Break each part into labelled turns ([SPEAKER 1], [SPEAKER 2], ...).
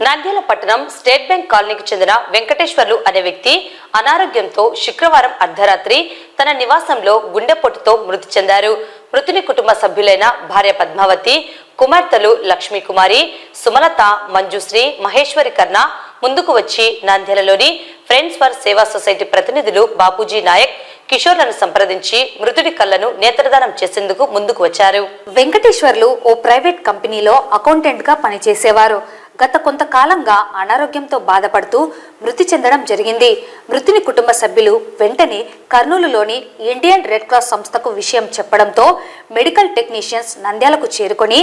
[SPEAKER 1] నంద్యాల పట్టణం state bank కాలనీకి చెందిన వెంకటేశ్వర్లు అనే వ్యక్తి అనారోగ్యంతో శుక్రవారం అర్ధరాత్రి తన నివాసంలో గుండెపోటుతో మృతి చెందారు. మృతుని కుటుంబ సభ్యులైన భార్య పద్మావతి కుమార్తెలు లక్ష్మీ కుమారి సుమలత మంజుశ్రీ మహేశ్వరి కర్ణ ముందుకు వచ్చి నంద్యాలలోని ఫ్రెండ్స్ ఫర్ సేవా సొసైటీ ప్రతినిధులు బాపూజీ నాయక్ కిషోర్లను సంప్రదించి మృతుడి కళ్ళను నేత్రదానం చేసేందుకు ముందుకు వచ్చారు.
[SPEAKER 2] వెంకటేశ్వర్లు ఓ ప్రైవేట్ కంపెనీలో అకౌంటెంట్గా పనిచేసేవారు. గత కొంతకాలంగా అనారోగ్యంతో బాధపడుతూ మృతి చెందడం జరిగింది. మృతుని కుటుంబ సభ్యులు వెంటనే కర్నూలులోని ఇండియన్ రెడ్ క్రాస్ సంస్థకు విషయం చెప్పడంతో మెడికల్ టెక్నీషియన్స్ నంద్యాలకు చేరుకొని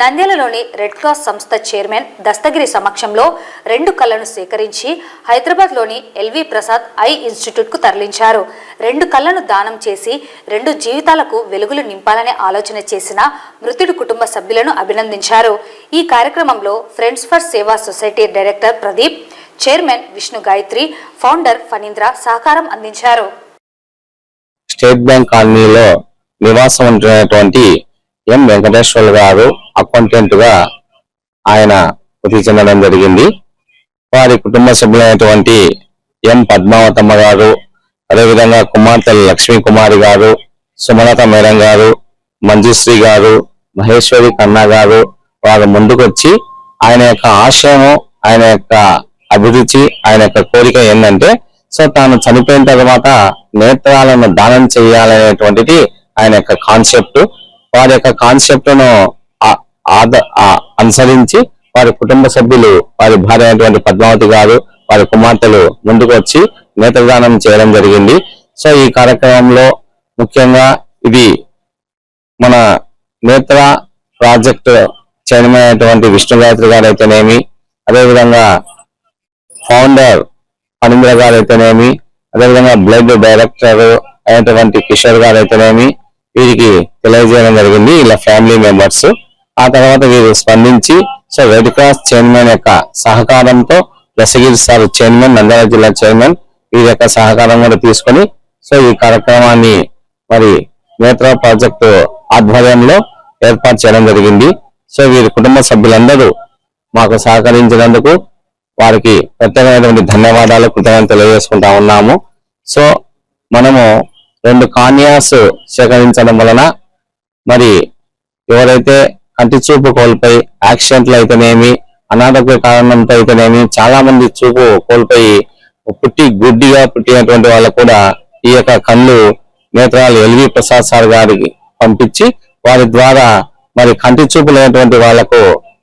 [SPEAKER 2] నంద్యాలలోని రెడ్ క్రాస్ సంస్థ చైర్మన్ దస్తగిరి సమక్షంలో రెండు కళ్ళను సేకరించి హైదరాబాద్లోని ఎల్వి ప్రసాద్ ఐ ఇన్స్టిట్యూట్కు తరలించారు. రెండు కళ్ళను దానం చేసి రెండు జీవితాలకు వెలుగులు నింపాలనే ఆలోచన చేసిన మృతుడి కుటుంబ సభ్యులను అభినందించారు. ఈ కార్యక్రమంలో friends for Seva society director Pradeep chairman Vishnu Gayatri founder Phanindra సహకారం అందించారు.
[SPEAKER 3] స్టేట్ బ్యాంక్ కాలనీలో నివాసం ఉంటున్నటువంటి ఎం వెంకటేశ్వర గారు అకౌంటెంట్గా ఆయన మృతి చెందడం జరిగింది. వారి కుటుంబ సభ్యులైనటువంటి ఎం పద్మావతమ్మ గారు అదేవిధంగా కుమార్తెలు లక్ష్మీ కుమారి గారు సుమలత మేడం గారు మంజుశ్రీ గారు మహేశ్వరి కన్నా గారు వారు ముందుకొచ్చి ఆయన యొక్క ఆశయము ఆయన యొక్క అభిరుచి ఆయన యొక్క కోరిక ఏంటంటే సో తాను చనిపోయిన తర్వాత నేత్రాలను దానం చేయాలనేటువంటిది ఆయన యొక్క కాన్సెప్ట్ వారి యొక్క కాన్సెప్ట్ను అనుసరించి వారి కుటుంబ సభ్యులు వారి భార్య అయినటువంటి పద్మావతి గారు వారి కుమార్తెలు ముందుకు వచ్చి నేత్రదానం చేయడం జరిగింది. సో ఈ కార్యక్రమంలో ముఖ్యంగా ఇది మన నేత్ర ప్రాజెక్టు చైర్మన్ అయినటువంటి విష్ణు గాయత్రి గారు అయితేనేమి అదేవిధంగా ఫౌండర్ ఫణీంద్ర గారు అయితేనేమి అదేవిధంగా బ్లడ్ డైరెక్టర్ అయినటువంటి కిషోర్ గారు అయితేనేమి వీరికి తెలియజేయడం జరిగింది ఇలా ఫ్యామిలీ మెంబర్స్ ఆ తర్వాత వీరు స్పందించి సో రెడ్ క్రాస్ చైర్మన్ యొక్క సహకారంతో దశగిరి సార్ చైర్మన్ నంద్యాల జిల్లా చైర్మన్ వీరి యొక్క సహకారం కూడా తీసుకొని సో ఈ కార్యక్రమాన్ని మరి నేత్ర ప్రాజెక్టు ఆధ్వర్యంలో ఏర్పాటు చేయడం జరిగింది. సో వీరి కుటుంబ సభ్యులందరూ మాకు సహకరించినందుకు వారికి ప్రత్యేకమైనటువంటి ధన్యవాదాలు కృతజ్ఞతలు తెలియజేసుకుంటా ఉన్నాము. సో మనము రెండు కాన్యాస్ సేకరించడం వలన మరి ఎవరైతే కంటి చూపు కోల్పోయి యాక్సిడెంట్లు అయితేనేమి అనారోగ్య కారణంతో అయితేనేమి చాలా మంది చూపు కోల్పోయి పుట్టి గుడ్డిగా పుట్టినటువంటి వాళ్ళకు కూడా ఈ యొక్క కళ్ళు నేత్రాలు ఎల్వి ప్రసాద్ సార్ గారికి పంపించి వారి ద్వారా మరి కంటి చూపు లేనటువంటి వాళ్ళకు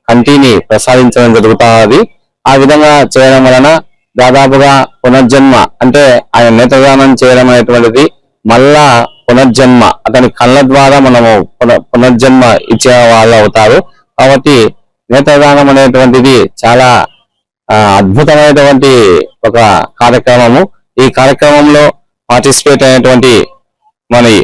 [SPEAKER 3] కంటిని ప్రసాదించడం జరుగుతుంది ఆ విధంగా చేయడం వలన దాదాపుగా పునర్జన్మ అంటే ఆయన నేత్రదానం చేయడం అనేటువంటిది మళ్ళా పునర్జన్మ. అతని కళ్ళ ద్వారా మనము పునర్జన్మ ఇచ్చే వాళ్ళు అవుతారు. కాబట్టి నేత్రదానం అనేటువంటిది చాలా అద్భుతమైనటువంటి ఒక కార్యక్రమము. ఈ కార్యక్రమంలో పార్టిసిపేట్ అయినటువంటి మరి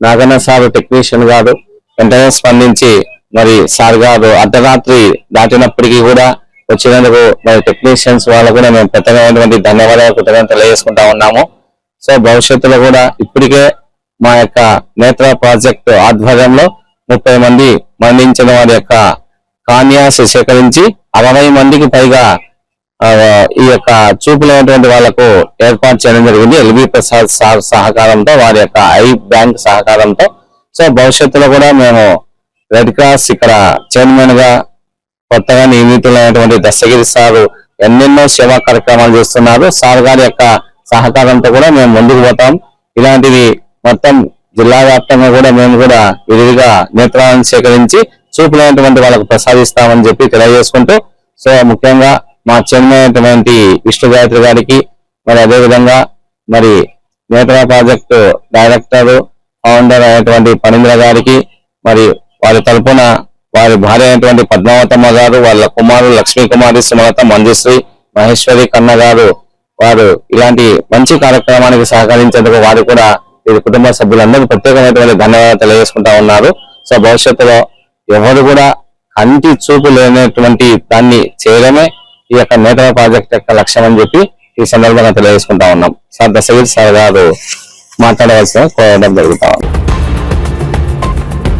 [SPEAKER 3] నాగన్న సార్ టెక్నీషియన్ గారు వెంటనే స్పందించి మరి సార్ గారు అర్ధరాత్రి దాటినప్పటికీ కూడా వచ్చినందుకు మరి టెక్నీషియన్స్ వాళ్ళకు కూడా మేము ప్రత్యేకమైనటువంటి ధన్యవాదాలు కృతజ్ఞతలు తెలియజేసుకుంటా ఉన్నాము. సో భవిష్యత్తులో కూడా ఇప్పటికే మా యొక్క నేత్ర ప్రాజెక్ట్ ఆధ్వర్యంలో ముప్పై మంది మరణించిన వారి యొక్క కాన్యాస్ సేకరించి అరవై మందికి పైగా ఈ యొక్క చూపులైనటువంటి వాళ్ళకు ఏర్పాటు చేయడం జరిగింది. ఎల్వి ప్రసాద్ సార్ సహకారంతో వారి యొక్క ఐ బ్యాంక్ సహకారంతో సో భవిష్యత్తులో కూడా మేము రెడ్ క్రాస్ ఇక్కడ చైర్మన్గా కొత్తగా నియమితులైనటువంటి దశగిరి సారు ఎన్నెన్నో సేవా కార్యక్రమాలు చేస్తున్నారు. సార్ గారి యొక్క సహకారంతో కూడా మేము ముందుకు పోతాం. ఇలాంటివి మొత్తం జిల్లా వ్యాప్తంగా కూడా మేము కూడా విరివిగా నేత్రాలను సేకరించి చూపులైనటువంటి వాళ్ళకు ప్రసాదిస్తామని చెప్పి తెలియజేసుకుంటూ సో ముఖ్యంగా మా చైర్మన్ విష్ణు గాయత్రి గారికి మరి అదే విధంగా మరి నేత్ర ప్రాజెక్టు డైరెక్టర్ ఫౌండర్ అయినటువంటి పణీంద్ర గారికి మరి వారి తరపున వారి భార్య అయినటువంటి పద్మావతమ్మ గారు వాళ్ళ కుమారుడు లక్ష్మీ కుమారి సుమలత మంజుశ్రీ మహేశ్వరి కన్న గారు వారు ఇలాంటి మంచి కార్యక్రమానికి సహకరించేందుకు వారు కూడా వీరి కుటుంబ సభ్యులందరూ ప్రత్యేకమైనటువంటి ధన్యవాదాలు తెలియజేసుకుంటా ఉన్నారు. సో భవిష్యత్తులో ఎవరు కూడా కంటి చూపు లేనటువంటి దాన్ని చేయడమే ఈ యొక్క నేతల ప్రాజెక్ట్ యొక్క లక్ష్యం అని చెప్పి ఈ సందర్భంగా తెలియజేసుకుంటా ఉన్నాం. సార్ దశవీర్ సార్ గారు. మాట్లాడవలసిన కోరడం జరుగుతా ఉంది.